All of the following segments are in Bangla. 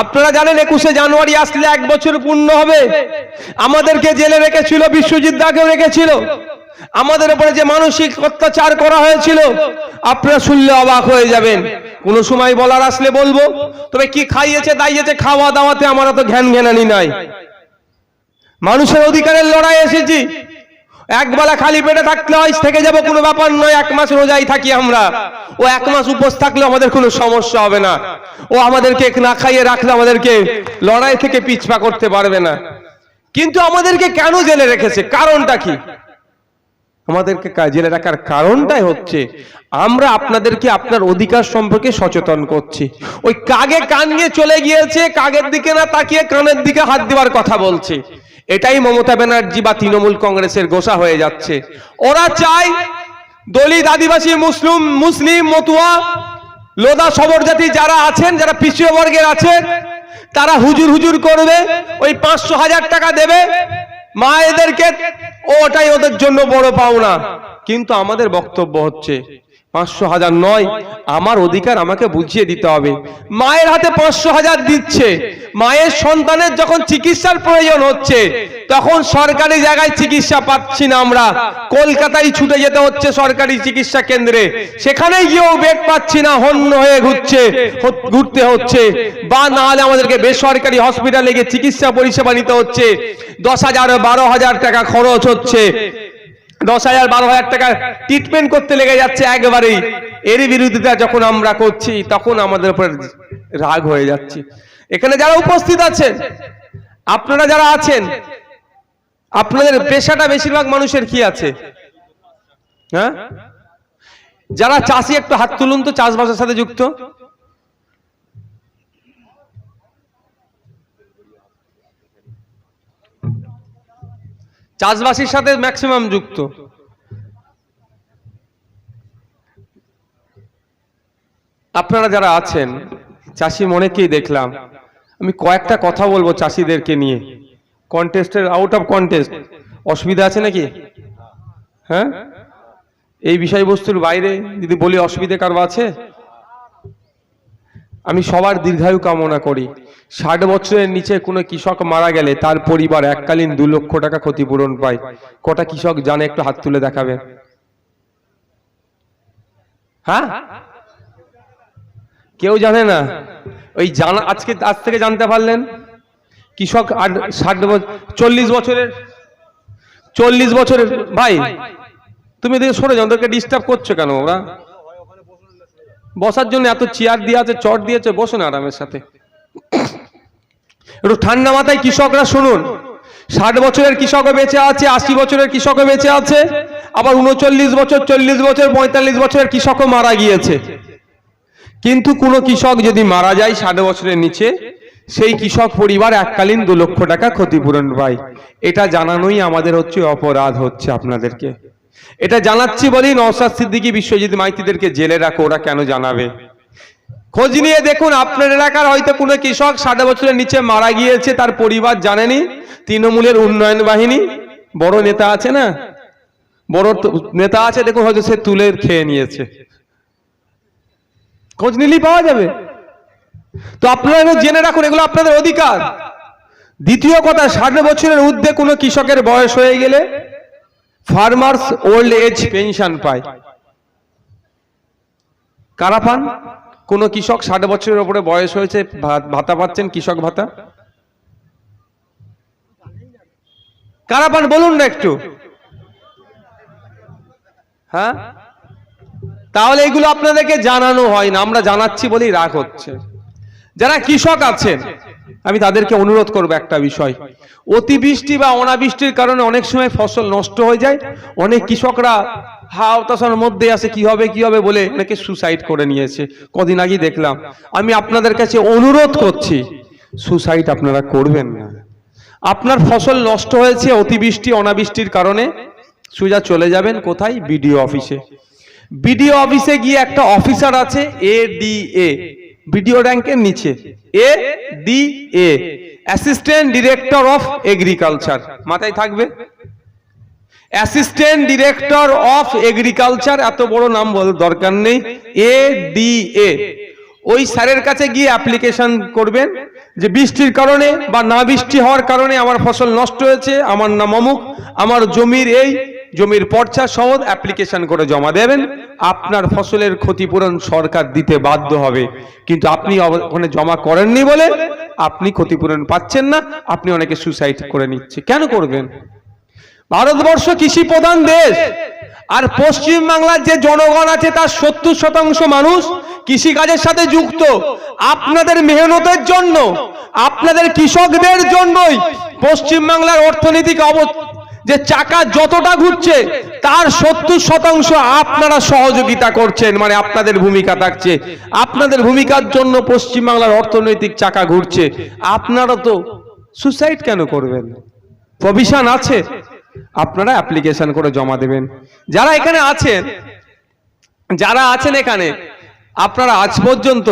আপনারা জানেন একুশে জানুয়ারি আসলে এক বছর পূর্ণ হবে। আমাদেরকে জেলে রেখেছিল, বিশ্বজিৎ দাকেও রেখেছিল। আমাদের উপরে যে মানসিক অত্যাচার করা হয়েছিল, আপনারা শুনলে অবাক হয়ে যাবেন। কোনো সময় বলার আসলে বলব, তবে কি খাইয়েছে, দাইয়েছে খাওয়া দাওয়াতে আমার তো ঘ্যান ঘ্যানানি নাই। মানুষের অধিকারের লড়াই এসেছি। একবেলা খালি পেটে থাকলে হয় থেকে যাব কোনো ব্যাপার নয়, এক মাস রোজাই থাকি আমরা। ও এক মাস উপোস থাকলে আমাদের কোনো সমস্যা হবে না। ও আমাদেরকে না খাইয়ে রাখলে আমাদেরকে লড়াই থেকে পিছপা করতে পারবে না। কিন্তু আমাদেরকে কেন জেলে রেখেছে? কারণটা কি? আমাদেরকে জেলে রাখার কারণটাই হচ্ছে, আমরা আপনাদেরকে আপনার অধিকার সম্পর্কে সচেতন করছি। ওই কাগে কান নিয়ে চলে গিয়েছে, কাগের দিকে না তাকিয়ে কানের দিকে হাত দেওয়ার কথা বলছে। এটাই মমতা ব্যানার্জি বা তৃণমূল কংগ্রেসের গোসা হয়ে যাচ্ছে। ওরা চায় দলিত আদিবাসী, মুসলিম মুসলিম, মতুয়া লোদা সবর জাতি যারা আছেন, যারা পিছিয়ে বর্গের আছেন, তারা হুজুর হুজুর করবে, ওই পাঁচশো হাজার টাকা দেবে। মা এদেরকে ওটাই ওদের জন্য বড় পাওনা। কিন্তু আমাদের বক্তব্য হচ্ছে পাঁচশো হাজার নয়, আমার অধিকার আমাকে বুঝিয়ে দিতে হবে। মায়ের হাতে পাঁচশো হাজার দিচ্ছে। মায়ের সন্তানের যখন চিকিৎসার প্রয়োজন হচ্ছে, তখন সরকারি জায়গায় চিকিৎসা পাচ্ছি না আমরা। কলকাতায় ছুটে যেতে হচ্ছে সরকারি চিকিৎসা কেন্দ্রে। সেখানেই গিয়েও বেড পাচ্ছি না, হন্য হয়ে ঘুরছে ঘুরতে হচ্ছে। বা না হলে আমাদেরকে বেসরকারি হসপিটালে গিয়ে চিকিৎসা পরিষেবা নিতে হচ্ছে। দশ হাজার বারো হাজার টাকা খরচ হচ্ছে। দশ হাজার, বারো হাজার টাকা ট্রিটমেন্ট করতে লেগে যাচ্ছে একবারেই। এরই বিরোধিতা যখন আমরা করছি, তখন আমাদের উপর রাগ হয়ে যাচ্ছে। এখানে যারা উপস্থিত আছেন, আপনারা যারা আছেন, আপনাদের পেশাটা বেশিরভাগ মানুষের কি আছে? হ্যাঁ? যারা চাষি একটু হাত তুলুন তো, চাষবাসের সাথে যুক্ত। চাষবাসের সাথে ম্যাক্সিমাম যুক্ত। আপনারা যারা আছেন, চাষি অনেকেই দেখলাম, আমি কয়েকটা কথা বলব চাষিদেরকে নিয়ে। কন্টেস্টের আউট অফ কন্টেস্ট অসুবিধা আছে নাকি? হ্যাঁ? এই বিষয়বস্তুর বাইরে যদি বলি অসুবিধে কারও আছে? আমি সবার দীর্ঘায়ু কামনা করি। ষাট বছরের নিচে কোনো কৃষক মারা গেলে তার পরিবার এককালীন দু লক্ষ টাকা ক্ষতিপূরণ পায়। কটা কৃষক জানে একটু হাত তুলে দেখাবে? হ্যাঁ? কেউ জানে না? ওই জানা আজকে আজ থেকে জানতে পারলেন? কৃষক আর ষাট বছর চল্লিশ বছরের চল্লিশ বছরের ভাই, তুমি এদিকে সরে যাও, ওদেরকে ডিস্টার্ব করছ কেন ওরা? বসার জন্য এত চেয়ার দিয়ে আছে, চট দিয়েছে বসুন আরামের সাথে। একটু ঠান্ডা মাথায় কৃষকরা শুনুন। ষাট বছরের কৃষকও বেঁচে আছে, আশি বছরের কৃষকও বেঁচে আছে, আবার উনচল্লিশ বছর, চল্লিশ বছর, পঁয়তাল্লিশ বছরের কৃষকও মারা গিয়েছে। কিন্তু কোনো কৃষক যদি মারা যায় ষাট বছরের নিচে, সেই কৃষক পরিবার এককালীন দু লক্ষ টাকা ক্ষতিপূরণ পায়। এটা জানানোই আমাদের হচ্ছে অপরাধ হচ্ছে আপনাদেরকে। এটা জানাচ্ছি বলি নওসাদ সিদ্দিকী বিশ্বজিৎ মাইতিদেরকে জেলে রাখো, ওরা কেন জানাবে? খোঁজ নিয়ে দেখুন, আপনার এলাকার হয়তো কোনো কৃষক ষাট বছরের নিচে মারা গিয়েছে, তার পরিবার জানেনি, তৃণমূলের উন্নয়ন বাহিনী, বড় নেতা আছে না? বড় নেতা আছে, দেখুন, হয়তো সে তুলে খেয়ে নিয়েছে। খোঁজ নিলেই পাওয়া যাবে। তো আপনারা জেনে রাখুন, এগুলো আপনাদের অধিকার। দ্বিতীয় কথা, ষাট বছরের ঊর্ধ্বে কোনো কৃষকের বয়স হয়ে গেলে ফার্মার্স ওল্ড এজ পেনশন পায়। কারা পান? কোন কৃষক ষাট বছরের উপরে বয়স হয়েছে ভাতা পাচ্ছেন কৃষক ভাতা? কারা পান? বলুন না একটু। হ্যাঁ? তাহলে এগুলো আপনাদেরকে জানানো হয় না, আমরা জানাচ্ছি বলেই রাগ হচ্ছে। যারা কৃষক আছেন আমি তাদেরকে অনুরোধ করব একটা বিষয়। অতিবৃষ্টি বা অনাবৃষ্টির কারণে অনেক সময় ফসল নষ্ট হয়ে যায়। অনেক কৃষকরা হাওতাশার মধ্যে আছে, কি হবে কি হবে? বলে অনেকে সুসাইড করে নিয়েছে। কদিন আগে দেখলাম। আমি আপনাদের কাছে অনুরোধ করছি সুসাইড আপনারা করবেন না। আপনার ফসল নষ্ট হয়েছে অতিবৃষ্টি, অনাবৃষ্টির কারণে, সোজা চলে যাবেন কোথায়? বিডিও অফিসে। বিডিও অফিসে গিয়ে একটা অফিসার আছে, এ ডি এ, বিডিও র্যাঙ্কের নিচে। A D A assistant director of agriculture মাথায় থাকবে? অ্যাসিস্ট্যান্ট ডিরেক্টর অফ এগ্রিকালচার এত বড় নাম বল দরকার নেই। এ ডি এ ওই স্যারের কাছে গিয়ে অ্যাপ্লিকেশন করবেন যে বৃষ্টির কারণে বা না বৃষ্টি হওয়ার কারণে আমার ফসল নষ্ট হয়েছে, আমার নাম অমুক, আমার জমির এই জমির পর্চা সহ অ্যাপ্লিকেশন করে জমা দেবেন। আপনার ফসলের ক্ষতিপূরণ সরকার দিতে বাধ্য হবে। কিন্তু আপনি ওখানে জমা করেননি বলে আপনি ক্ষতিপূরণ পাচ্ছেন না, আপনি অনেকে সুসাইড করে নিচ্ছে। কেন করবেন? ভারতবর্ষ কৃষি প্রধান দেশ। আর পশ্চিম বাংলার যে জনগণ আছে, তার সত্তর শতাংশ মানুষ কৃষিকাজের সাথে যুক্ত। আপনাদের মেহনতের জন্য, আপনাদের কৃষকদের জন্যই পশ্চিম বাংলার অর্থনৈতিক অব যে চাকা যতটা ঘুরছে, তার সত্তর শতাংশ আপনারা সহযোগিতা করছেন মানে আপনাদের ভূমিকা থাকছে। আপনাদের ভূমিকার জন্য পশ্চিম বাংলার অর্থনৈতিক চাকা ঘুরছে। আপনারা তো সুসাইড কেন করবেন? প্রভিশন আছে? আপনারা অ্যাপ্লিকেশন করে জমা দেবেন। যারা এখানে আছেন, যারা আছেন এখানে, আপনারা আজ পর্যন্ত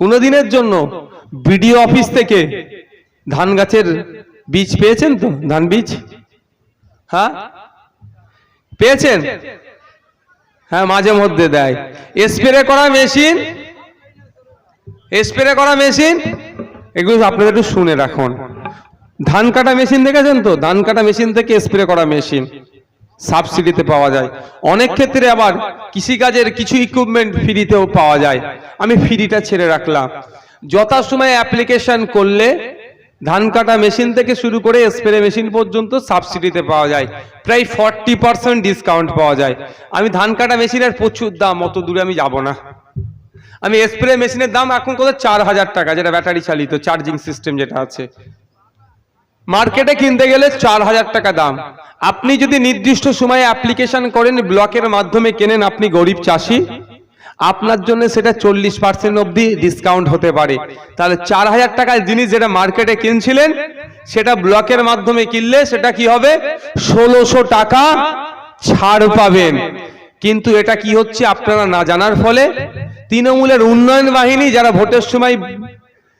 কোনোদিনের জন্য বিডিও অফিস থেকে ধান গাছের বীজ পেয়েছেন তো? ধান বীজ? হ্যাঁ? পেয়েছেন? হ্যাঁ মাঝে মধ্যে দেয়। স্প্রে করা মেশিন? স্প্রে করা মেশিন? এগুলো আপনাদের একটু শুনে রাখুন। ধান কাটা মেশিন দেখেছেন তো? ধান কাটা মেশিন থেকে স্প্রে করা মেশিন সাবসিডিতে পাওয়া যায়। অনেক ক্ষেত্রে আবার কৃষিকাজের কিছু ইকুইপমেন্ট ফ্রিতেও পাওয়া যায়। আমি ফ্রিটা ছেড়ে রাখলাম। যথাসময়ে অ্যাপ্লিকেশন করলে ধান কাটা মেশিন থেকে শুরু করে স্প্রে মেশিন পর্যন্ত সাবসিডিতে পাওয়া যায়। প্রায় ফর্টি পার্সেন্ট ডিসকাউন্ট পাওয়া যায়। আমি ধান কাটা মেশিনের প্রচুর দাম, অত দূরে আমি যাব না। আমি স্প্রে মেশিনের দাম এখন কত? চার হাজার টাকা, যেটা ব্যাটারি চালিত চার্জিং সিস্টেম যেটা আছে। মার্কেটে কিনতে গেলে চার হাজার টাকা দাম। আপনি যদি নির্দিষ্ট সময়ে অ্যাপ্লিকেশন করেন ব্লকের মাধ্যমে কেনেন, আপনি গরিব চাষি। আপনার জন্য সেটা চল্লিশ পার্সেন্ট অবধি ডিসকাউন্ট হতে পারে। তাহলে চার হাজার টাকার জিনিস যেটা মার্কেটে কিনছিলেন, সেটা ব্লকের মাধ্যমে কিনলে সেটা কি হবে? ষোলোশো টাকা ছাড় পাবেন। কিন্তু এটা কি হচ্ছে আপনারা না জানার ফলে? তৃণমূলের উন্নয়ন বাহিনী যারা ভোটের সময়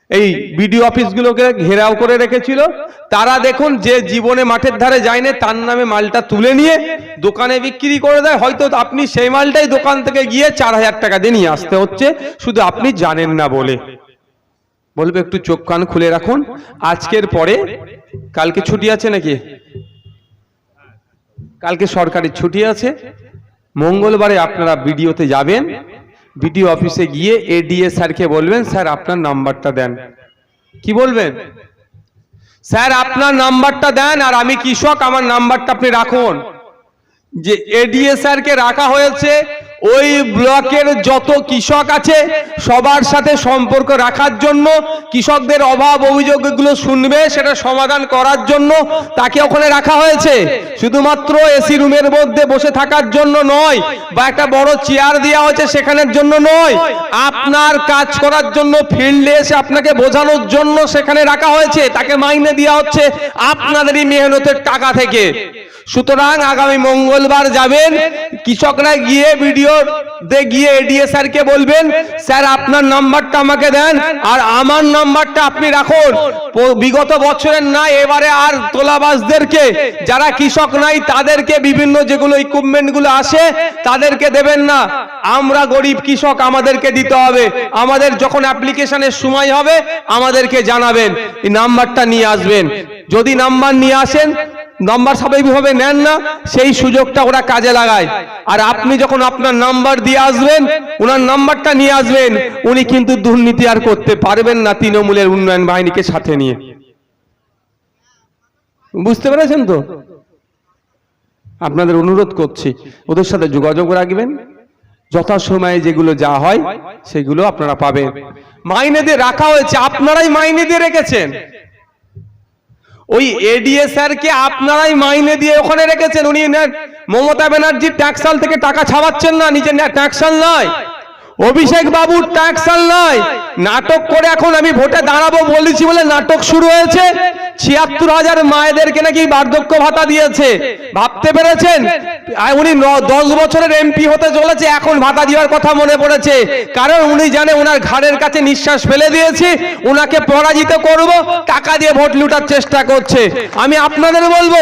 এই বিডিও অফিসগুলোকে ঘেরাও করে রেখেছিল। তারা দেখুন যে জীবনে মাঠের ধারে যায়নি, তার নামে মালটা তুলে নিয়ে দোকানে বিক্রি করে দেয়। হয়তো আপনি সেই মালটাই দোকান থেকে গিয়ে চার হাজার টাকা দিয়ে নিয়ে আসতে হচ্ছে। শুধু আপনি জানেন না বলে। বলবে, একটু চোখ কান খুলে রাখুন। আজকের পরে কালকে ছুটি আছে নাকি? কালকে সরকারি ছুটি আছে। মঙ্গলবারে আপনারা বিডিওতে যাবেন। বিডিও অফিসে গিয়ে এডিএ স্যারকে বলবেন, স্যার, আপনার নাম্বারটা দেন। কি বলবেন? স্যার, আপনার নাম্বারটা দেন আর আমি কৃষক, আমার নাম্বারটা আপনি রাখুন। যে এডিএ স্যারকে রাখা হয়েছে ওই ব্লকের যত কৃষক আছে, সবার সাথে সম্পর্ক রাখার জন্য, কৃষকদের অভাব অভিযোগগুলো শুনবে, সেটা সমাধান করার জন্য তাকে ওখানে রাখা হয়েছে। শুধুমাত্র এসি রুমের মধ্যে বসে থাকার জন্য নয়, বা একটা বড় চেয়ার দেওয়া হয়েছে সেখানের জন্য নয়, আপনার কাজ করার জন্য ফিল্ডে এসে আপনাকে বোঝানোর জন্য সেখানে রাখা হয়েছে, তাকে মাইনে দেওয়া হচ্ছে আপনাদেরই মেহনতের টাকা থেকে। সুতরাং আগামী মঙ্গলবার যাবেন। কৃষকরা গিয়ে ভিডিও তে গিয়ে এডিএ স্যারকে বলবেন, স্যার, আপনার নাম্বারটা আমাকে দেন আর আমার নাম্বারটা আপনি রাখুন। বিগত বছরের না, এবারে আর তোলাবাসদেরকে যারা কৃষক নাই, তাদেরকে বিভিন্ন যেগুলো ইকুইপমেন্টগুলো আসে, তাদেরকে দেবেন না। আমরা গরিব কৃষক, আমাদেরকে দিতে হবে। আমাদের যখন অ্যাপ্লিকেশনের সময় হবে, আমাদেরকে জানাবেন। এই নাম্বারটা নিয়ে আসবেন। যদি নাম্বার নিয়ে আসেন নাম্বার স্বাভাবিকভাবে নেন না, সেই সুযোগটা ওরা কাজে লাগায়। আর আপনি যখন আপনার নাম্বার দিয়ে আসবেন, ওনার নাম্বারটা নিয়ে আসবেন, উনি কিন্তু দুর্নীতি আর করতে পারবেন না তৃণমূলের উন্নয়ন বাহিনীকে সাথে নিয়ে। বুঝতে পেরেছেন তো? আপনাদের অনুরোধ করছি, ওদের সাথে যোগাযোগ রাখবেন। যথাসময়ে যেগুলো যা হয়, সেগুলো আপনারা পাবেন। মাইনে দিয়ে রাখা হয়েছে, আপনারাই মাইনে দিয়ে রেখেছেন। ওই এডিএ স্যারকে আপনারাই মাইনে দিয়ে ওখানে রেখেছেন। উনি মমতা ব্যানার্জির ট্যাক্সাল থেকে টাকা ছাপাচ্ছেন না, নিজের ট্যাক্সাল নয়। অভিষেক বাবুর ট্যাক্সাল নয়। নাটক করে এখন আমি ভোটে দাঁড়াবো বলেছি বলে নাটক শুরু হয়েছে। ছিয়াত্তর হাজার মায়েদেরকে নাকি বার্ধক্য ভাতা দিয়েছে। ভাবতে পেরেছেন? উনি দশ বছরের এমপি হতে চলেছে, এখন ভাতা দেওয়ার কথা মনে পড়েছে। কারণ উনি জানে ওনার ঘাড়ের কাছে নিঃশ্বাস ফেলে দিয়েছি ওনাকে পরাজিত করব, টাকা দিয়ে ভোট লুটার চেষ্টা করছে। আমি আপনাদের বলব,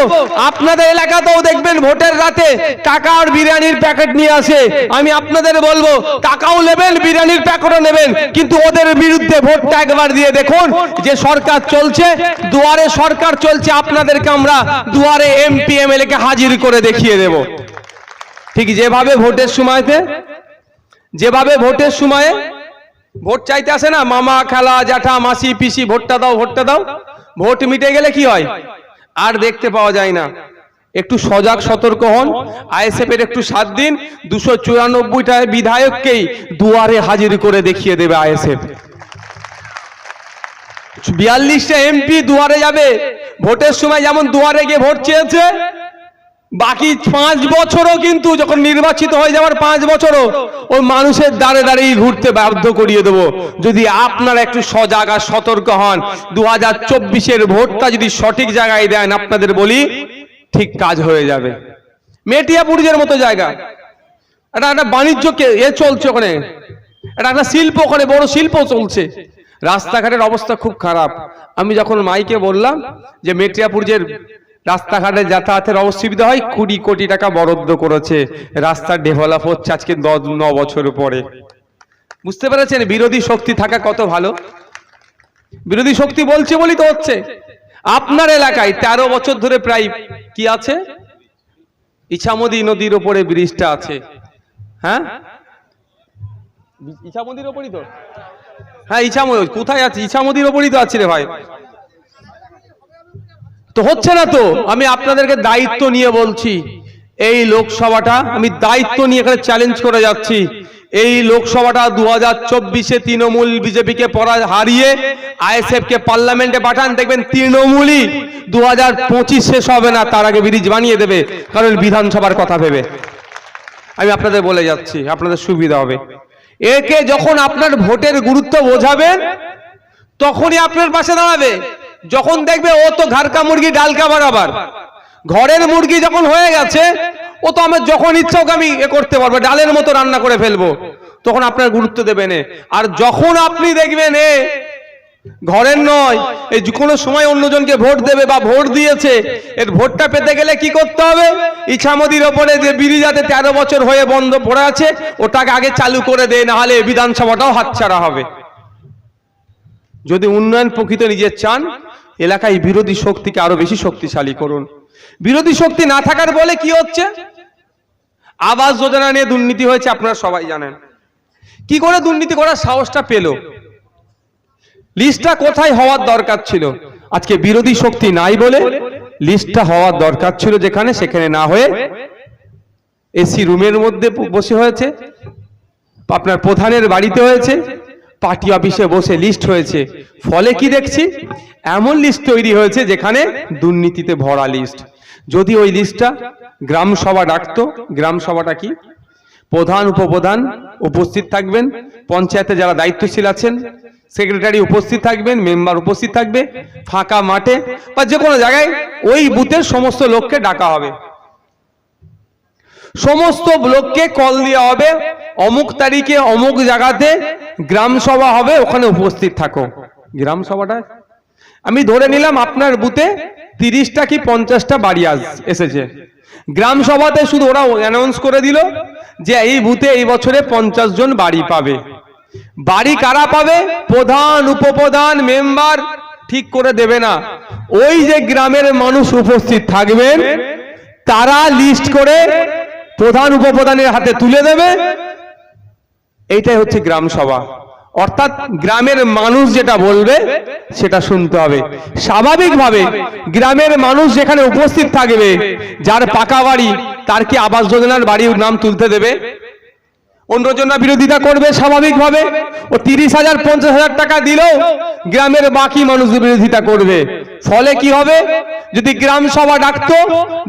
আপনাদের এলাকাতেও দেখবেন ভোটের রাতে টাকা আর বিরিয়ানির প্যাকেট নিয়ে আসে। আমি আপনাদের বলব, টাকাও নেবেন, বিরিয়ানির প্যাকেটও নেবেন, কিন্তু ওদের বিরুদ্ধে ভোটটা একবার দিয়ে দেখুন যে সরকার চলছে, দুয়ারে সরকার চলছে, আপনাদেরকে আমরা দুয়ারে এমপি এমএলএ কে হাজির করে দেখিয়ে দেব। ঠিক যেভাবে ভোটের সময়তে, যেভাবে ভোটের সময়ে ভোট চাইতে আসে না, মামা, খালা, জ্যাঠা, মাসি, পিসি, ভোটটা দাও ভোটটা দাও, ভোট মিটে গেলে কি হয়? আর দেখতে পাওয়া যায় না। একটু সজাগ, সতর্ক হন। আইএসএফ এর একটু সাত দিন, দুশো চুরানব্বইটা বিধায়ককেই দুয়ারে হাজির করে দেখিয়ে দেবে আইএসএফ। বিয়াল্লিশটা এমপি দুয়ারে যাবে। ভোটের সময় যেমন দুয়ারে গিয়ে ভোট চেয়েছে বাকি পাঁচ বছরও কিন্তু যখন নির্বাচিত হয়ে যাওয়ার পাঁচ বছরও ওই মানুষের দাঁড়ে দাঁড়িয়ে ঘুরতে বাধ্য করিয়ে দেবো। যদি আপনারা একটু সজাগ আর সতর্ক হন দু হাজার চব্বিশের ভোটটা যদি সঠিক জায়গায় দেন, আপনাদের বলি ঠিক কাজ হয়ে যাবে। মেটিয়াপুরজের মতো জায়গা। এটা একটা বাণিজ্য কে- এ চলছে ওখানে। এটা একটা শিল্প ওখানে, বড় শিল্প চলছে। রাস্তাঘাটের অবস্থা খুব খারাপ। আমি যখন মাইকে বললাম যে মেটিয়াপুরজের রাস্তাঘাটে যাতায়াতের অসুবিধা হয়, কুড়ি কোটি টাকা বরাদ্দ করেছে রাস্তা ডেভেলপ হচ্ছে আজকে দশ, ন বছর পরে। বুঝতে পেরেছেন? বিরোধী শক্তি থাকা কত ভালো? বিরোধী শক্তি বলছে বলি তো হচ্ছে। আপনার এলাকায় তেরো বছর ধরে প্রায় কি আছে? ইছামতি নদীর ওপরে ব্রিজটা আছে। হ্যাঁ? ইছামতির ওপরই তো? হ্যাঁ ইছামতি, কোথায় আছে? ইছামতির ওপরই তো আছে রে ভাই। তো হচ্ছে না তো? আমি আপনাদেরকে দায়িত্ব নিয়ে বলছি। এই লোকসভাটা আমি দায়িত্ব নিয়ে এখানে চ্যালেঞ্জ করে যাচ্ছি। এই লোকসভাটা দু হাজার চব্বিশে তৃণমূল বিজেপিকে পরা হারিয়ে আইএসএফ কে পার্লামেন্টে পাঠান, দেখবেন তৃণমূলই দু হাজার পঁচিশ শেষ হবে না, তার আগে ব্রিজ বানিয়ে দেবে, কারণ বিধানসভার কথা ভেবে। আমি আপনাদের বলে যাচ্ছি, আপনাদের সুবিধা হবে। একে যখন আপনার ভোটের গুরুত্ব বোঝাবেন, তখনই আপনার পাশে দাঁড়াবে। যখন দেখবে ও তো ঘাড়কা মুরগি, ডালকা বরাবর। ঘরের মুরগি যখন হয়ে গেছে, ও তো আমার যখন ইচ্ছা ওকে আমি এ করতে পারব, ডালের মতো রান্না করে ফেলব। তখন আপনার গুরুত্ব দেবেন। আর যখন আপনি দেখবেন, এ ঘরের নয়, এই কোনো সময় অন্যজনকে ভোট দেবে বা ভোট দিয়েছে, এর ভোটটা পেতে গেলে কি করতে হবে? ইছামতির ওপরে যে বিরিজাতে তেরো বছর হয়ে বন্ধ পড়ে আছে, ওটাকে আগে চালু করে দেয় না হলে বিধানসভাটাও হাতছাড়া হবে। যদি উন্নয়ন প্রকৃত নিজের চান এলাকায় বিরোধী শক্তিকে আরও বেশি শক্তিশালী করুন। বিরোধী শক্তি না থাকার বলে কি হচ্ছে? আবাস যোজনা নিয়ে দুর্নীতি হয়েছে, আপনারা সবাই জানেন। কি করে দুর্নীতি করার সাহসটা পেল? লিস্টটা কোথায় হওয়ার দরকার ছিল? আজকে বিরোধী শক্তি নাই বলে লিস্টটা হওয়ার দরকার ছিল যেখানে, সেখানে না হয়ে এসি রুমের মধ্যে বসে হয়েছে, আপনার প্রধানের বাড়িতে হয়েছে পার্টি অফিসে বসে লিস্ট হয়েছে। ফলে কি দেখছি? এমন লিস্ট তৈরি হয়েছে যেখানে দুর্নীতিতে ভরা লিস্ট যদি ওই লিস্টটা গ্রাম সভা ডাকতো, গ্রাম সভাটা কি? প্রধান, উপপ্রধান উপস্থিত থাকবেন, পঞ্চায়েতে যারা দায়িত্বশীল আছেন সেক্রেটারি উপস্থিত থাকবেন মেম্বার উপস্থিত থাকবে, ফাঁকা মাঠে বা যে কোনো জায়গায় ওই বুথের সমস্ত লোককে ডাকা হবে। সমস্ত লোককে কল দেওয়া হবে। অমুক তারিখে অমুক জায়গাতে গ্রাম সভা হবে, ওখানে উপস্থিত থাকো। গ্রাম সভাটা? আমি ধরে নিলাম আপনার বুথে তিরিশটা কি পঞ্চাশটা বাড়ি আস, এসেছে। গ্রাম সভাতে শুধু ওরা অ্যানাউন্স করে দিল যে এই বুথে এই বছরে পঞ্চাশ জন বাড়ি পাবে। বাড়ি কারা পাবে? প্রধান, উপপ্রধান মেম্বার ঠিক করে দেবে না। ওই যে গ্রামের মানুষ উপস্থিত থাকবেন, তারা লিস্ট করে প্রধান উপপ্রধানের হাতে তুলে দেবে। এইটাই হচ্ছে গ্রাম সভা। অর্থাৎ গ্রামের মানুষ যেটা বলবে, সেটা শুনতে হবে। স্বাভাবিকভাবে গ্রামের মানুষ যেখানে উপস্থিত থাকবে, যার পাকা বাড়ি, তার কি আবাস যোজনার বাড়ির নাম তুলতে দেবে? অন্যজনরা বিরোধিতা করবে স্বাভাবিকভাবে। ও তিরিশ হাজার, পঞ্চাশ হাজার টাকা দিলেও গ্রামের বাকি মানুষ বিরোধিতা করবে। ফলে কি হবে? যদি গ্রাম সভা ডাকতো,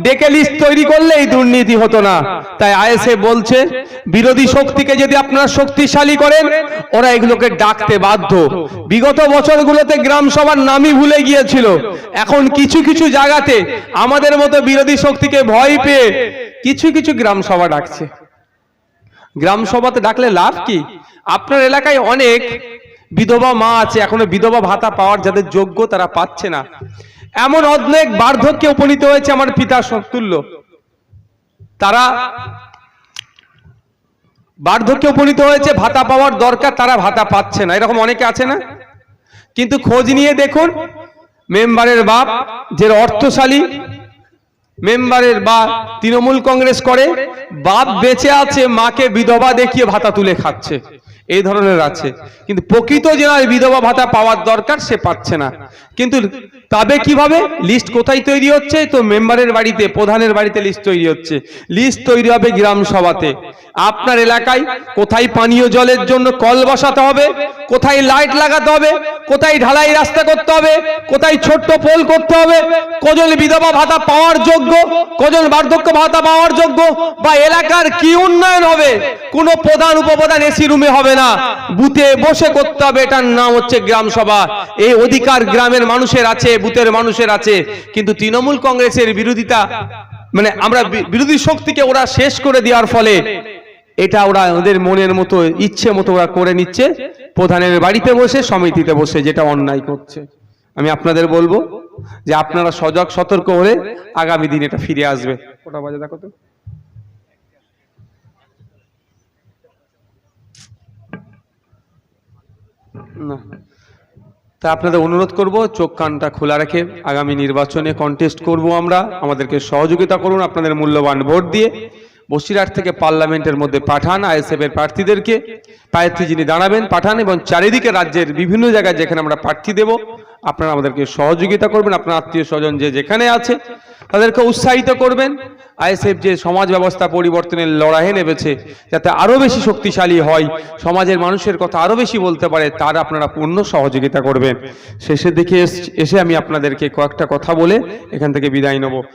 ডেকে লিস্ট তৈরি করলে এই দুর্নীতি হতো না। তাই আইএসএ বলছে, বিরোধী শক্তিকে যদি আপনারা শক্তিশালী করেন, ওরা এগুলোকে ডাকতে বাধ্য। বিগত বছরগুলোতে গ্রাম সভার নামই ভুলে গিয়েছিল। এখন কিছু কিছু জায়গাতে আমাদের মতো বিরোধী শক্তিকে ভয় পেয়ে কিছু কিছু গ্রাম সভা ডাকছে। গ্রাম সভাতে ডাকলে লাভ কি? আপনার এলাকায় অনেক বিধবা মা আছে, এখনও বিধবা ভাতা পাওয়ার যাদের যোগ্য তারা পাচ্ছে না। এমন অনেক বার্ধক্যে উপনীত হয়েছে আমার পিতা সতুল্য তারা বার্ধক্যে উপনীত হয়েছে, ভাতা পাওয়ার দরকার, তারা ভাতা পাচ্ছে না। এরকম অনেকে আছে না? কিন্তু খোঁজ নিয়ে দেখুন, মেম্বারের বাপ যে অর্থশালী, মেম্বারের বা তৃণমূল কংগ্রেস করে, বাপ বেঁচে আছে, মাকে বিধবা দেখিয়ে ভাতা তুলে খাচ্ছে। এই ধরনের আছে। কিন্তু প্রকৃত যে নয় বিধবা ভাতা পাওয়ার দরকার, সে পাচ্ছে না। কিন্তু তবে কীভাবে? লিস্ট কোথায় তৈরি হচ্ছে? তো মেম্বারের বাড়িতে, প্রধানের বাড়িতে লিস্ট তৈরি হচ্ছে। লিস্ট তৈরি হবে গ্রাম সভাতে। আপনার এলাকায় কোথায় পানীয় জলের জন্য কল বসাতে হবে? কোথায় লাইট লাগাতে হবে? কোথায় ঢালাই রাস্তা করতে হবে? কোথায় ছোট্ট পোল করতে হবে? কজন বিধবা ভাতা পাওয়ার যোগ্য? কজন বার্ধক্য ভাতা পাওয়ার যোগ্য? বা এলাকার কি উন্নয়ন হবে? কোন প্রধান, উপপ্রধান এসি রুমে হবে না। বুথে বসে করতে হবে, এটার নাম হচ্ছে গ্রাম সভা। এই অধিকার গ্রামের মানুষের আছে, বুথের মানুষের আছে। কিন্তু তৃণমূল কংগ্রেসের বিরোধিতা মানে আমরা বিরোধী শক্তিকে ওরা শেষ করে দেওয়ার ফলে এটা ওরা ওদের মনের মতো, ইচ্ছে মতো ওরা করে নিচ্ছে। প্রধানের বাড়িতে বসে, সমিতিতে বসে যেটা অন্যায় করছে। আমি আপনাদের বলব যে আপনারা সজাগ, সতর্ক হলে আগামী দিন এটা ফিরে আসবে। কটা বাজে দেখো তো? তা আপনাদের অনুরোধ করব, চোখ কানটা খোলা রেখে আগামী নির্বাচনে কন্টেস্ট করব আমরা। আমাদেরকে সহযোগিতা করুন আপনাদের মূল্যবান ভোট দিয়ে। বসিরহাট থেকে পার্লামেন্টের মধ্যে পাঠান আইএসএফ এর প্রার্থীদেরকে। প্রার্থী যিনি দাঁড়াবেন, পাঠান এবং চারিদিকে রাজ্যের বিভিন্ন জায়গায় যেখানে আমরা প্রার্থী দেব, আপনারা আমাদেরকে সহযোগিতা করবেন, আপনার আত্মীয় স্বজন যে যেখানে আছে, তাদেরকে উৎসাহিত করবেন। আইএসএফ যে সমাজ ব্যবস্থা পরিবর্তনের লড়াইয়ে নেমেছে, যাতে আরও বেশি শক্তিশালী হয়, সমাজের মানুষের কথা আরও বেশি বলতে পারে, তার আপনারা পূর্ণ সহযোগিতা করবেন। শেষের দিকে এসে আমি আপনাদেরকে কয়েকটা কথা বলে এখান থেকে বিদায় নেব।